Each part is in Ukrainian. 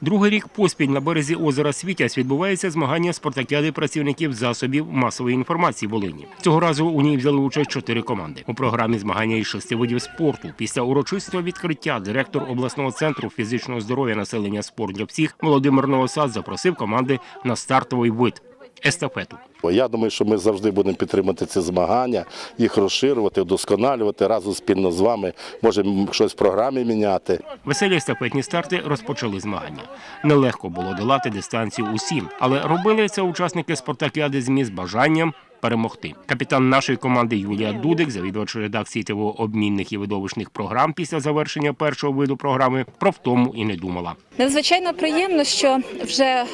Другий рік поспіль на березі озера Світязь відбувається змагання спартакіади працівників засобів масової інформації Волині. Цього разу у ній взяли участь чотири команди. У програмі змагання із шести видів спорту. Після урочистого відкриття директор обласного центру фізичного здоров'я населення спорт для всіх Володимир Новосад запросив команди на стартовий вид естафету. Я думаю, що ми завжди будемо підтримувати ці змагання, їх розширювати, вдосконалювати разом спільно з вами. Можемо щось в програмі міняти. Веселі естафетні старти розпочали змагання. Нелегко було долати дистанцію усім, але робили це учасники спартакіади ЗМІ з бажанням перемогти. Капітан нашої команди Юлія Дудик, завідувач редакції ТВО обмінних і видовищних програм після завершення першого виду програми, про втому і не думала. Надзвичайно приємно, що вже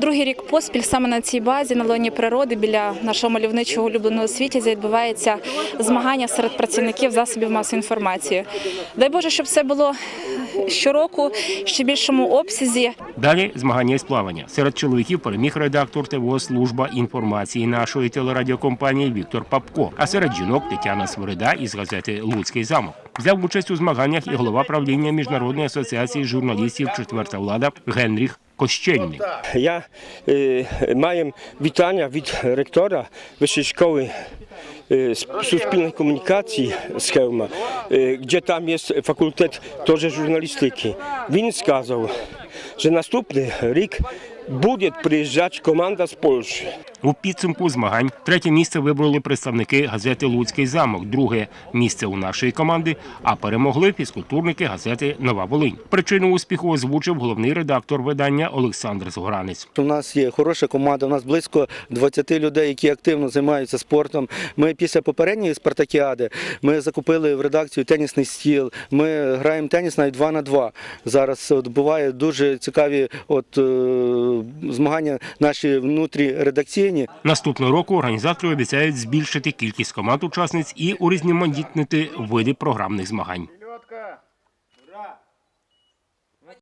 другий рік поспіль саме на цій базі на лоні природи біля нашого мальовничого улюбленого світі відбувається змагання серед працівників засобів масової інформації. Дай Боже, щоб це було щороку ще більшому обсязі. Далі змагання із плавання. Серед чоловіків переміг редактор ТВО служба інформації нашої телерадіокомпанії Віктор Папко. А серед жінок Тетяна Свирида із газети Луцький замок. Взяв участь у змаганнях і голова правління Міжнародної асоціації журналістів Четверта влада Генріх kościelnych. No tak. Ja y, witania wit rektora Wyższej Szkoły y, Suspilnej Komunikacji z Chełma, y, gdzie tam jest fakultet torze żurnalistyki. Win skazał, że następny rik będzie przyjeżdżać komanda z Polski. У підсумку змагань третє місце вибрали представники газети Луцький замок, друге місце у нашої команди, а перемогли фізкультурники газети Нова Волинь. Причину успіху озвучив головний редактор видання Олександр Згоранець. У нас є хороша команда, у нас близько 20 людей, які активно займаються спортом. Ми після попередньої спартакіади ми закупили в редакцію тенісний стіл. Ми граємо теніс навіть 2 на 2. Зараз от буває дуже цікаві от, е, змагання наші внутріредакційні. Наступного року організатори обіцяють збільшити кількість команд учасниць і урізноманітнити види програмних змагань.